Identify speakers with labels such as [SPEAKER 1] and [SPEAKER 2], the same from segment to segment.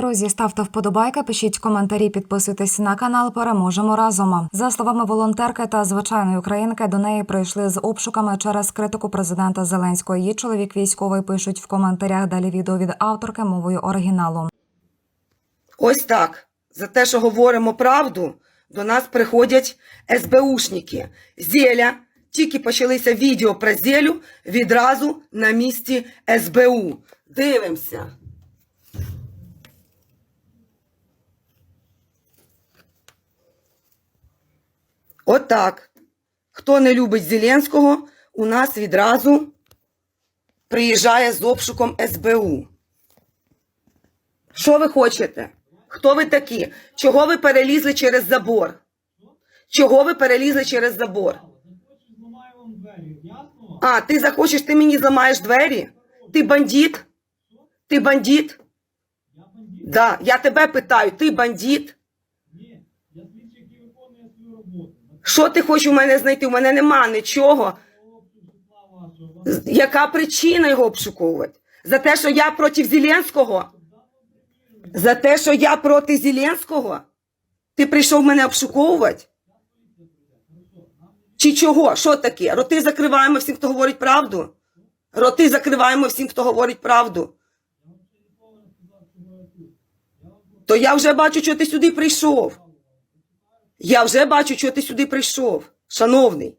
[SPEAKER 1] Друзі, ставте вподобайки, пишіть коментарі, підписуйтесь на канал. Переможемо разом. За словами волонтерки та звичайної українки, до неї прийшли з обшуками через критику президента Зеленського. Її чоловік військовий пишуть в коментарях. Далі відео від авторки мовою оригіналу.
[SPEAKER 2] Ось так. За те, що говоримо правду, до нас приходять СБУшники. Зеля, тільки почалися відео про зелю, відразу на місці СБУ. Дивимося. Отак. Хто не любить Зеленського, у нас відразу приїжджає з обшуком СБУ. Що ви хочете? Хто ви такі? Чого ви перелізли через забор? Чого ви перелізли через забор? А, ти захочеш, ти мені зламаєш двері? Ти бандит? Ти бандит?
[SPEAKER 3] Я?
[SPEAKER 2] Да, я тебе питаю, ти бандит?
[SPEAKER 3] Ні. Я слідчий, який виконує свою роботу.
[SPEAKER 2] Що ти хочеш у мене знайти? У мене нема нічого. Яка причина його обшуковувати? За те, що я проти Зеленського? За те, що я проти Зеленського? Ти прийшов мене обшуковувати? Чи чого? Що таке? Роти закриваємо всім, хто говорить правду? Роти закриваємо всім, хто говорить правду. То я вже бачу, що ти сюди прийшов. Я вже бачу, що ти сюди прийшов, шановний.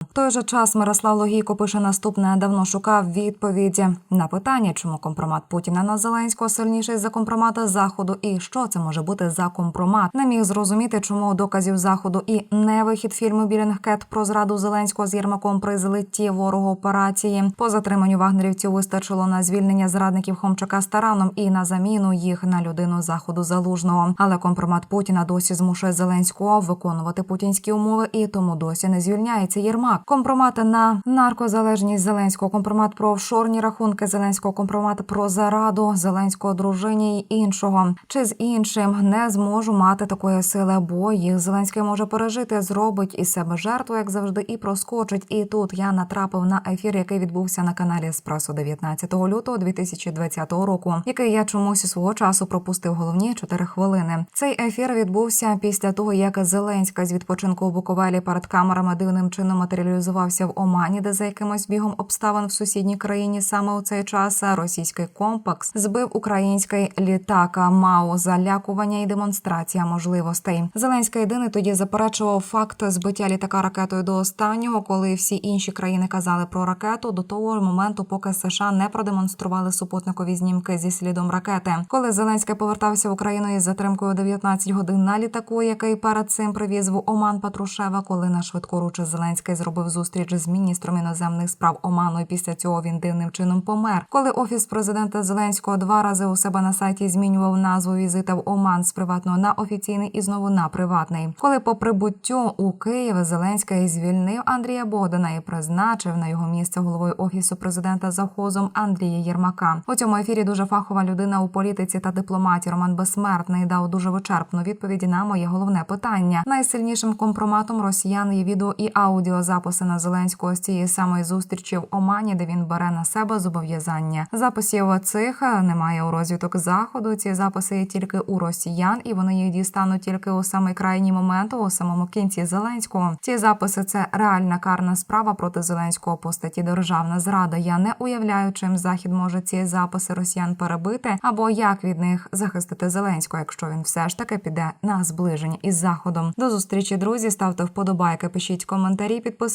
[SPEAKER 1] В той же час Мирослав Логійко пише наступне. Давно шукав відповіді на питання, чому компромат Путіна на Зеленського сильніший за компромата заходу, і що це може бути за компромат. Не міг зрозуміти, чому доказів заходу і не вихід фільму Білінгкет про зраду Зеленського з Єрмаком при злитті ворогу операції. По затриманню вагнерівців вистачило на звільнення зрадників Хомчака з тараном і на заміну їх на людину заходу залужного. Але компромат Путіна досі змушує Зеленського виконувати путінські умови, і тому досі не звільняється Єрмак. Компромат на наркозалежність Зеленського, компромат про офшорні рахунки Зеленського, компромат про зараду Зеленського дружині й іншого. Чи з іншим не зможу мати такої сили, бо їх Зеленський може пережити, зробить із себе жертву, як завжди, і проскочить. І тут я натрапив на ефір, який відбувся на каналі Еспресо 19 лютого 2020 року, який я чомусь свого часу пропустив головні 4 хвилини. Цей ефір відбувся після того, як Зеленська з відпочинку у Буковелі перед камерами дивним чином матеріалізувався в Омані, де за якимось бігом обставин в сусідній країні саме у цей час російський комплекс збив український літак МАУ залякування і демонстрація можливостей. Зеленський єдиний тоді заперечував факт збиття літака ракетою до останнього, коли всі інші країни казали про ракету до того моменту, поки США не продемонстрували супутникові знімки зі слідом ракети. Коли Зеленський повертався в Україну із затримкою 19 годин на літаку, який перед цим привіз в Оман Патрушева, коли на швидкоруче Зеленський зробив зустріч з міністром іноземних справ Оману, і після цього він дивним чином помер. Коли офіс президента Зеленського два рази у себе на сайті змінював назву візита в Оман з приватного на офіційний і знову на приватний. Коли по прибуттю у Київ Зеленський звільнив Андрія Богдана і призначив на його місце головою офісу президента завхозом Андрія Єрмака. У цьому ефірі дуже фахова людина у політиці та дипломаті Роман Безсмертний дав дуже вичерпну відповідь на моє головне питання. Найсильнішим компроматом росіян є відео і аудіозаписи на Зеленського з цієї самої зустрічі в Омані, де він бере на себе зобов'язання. Записів цих немає у розвиток заходу. Ці записи є тільки у росіян, і вони їх дістануть тільки у самий крайній момент, у самому кінці Зеленського. Ці записи це реальна карна справа проти Зеленського по статті державна зрада. Я не уявляю, чим захід може ці записи росіян перебити, або як від них захистити Зеленського, якщо він все ж таки піде на зближення із заходом. До зустрічі, друзі. Ставте вподобайки, пишіть коментарі,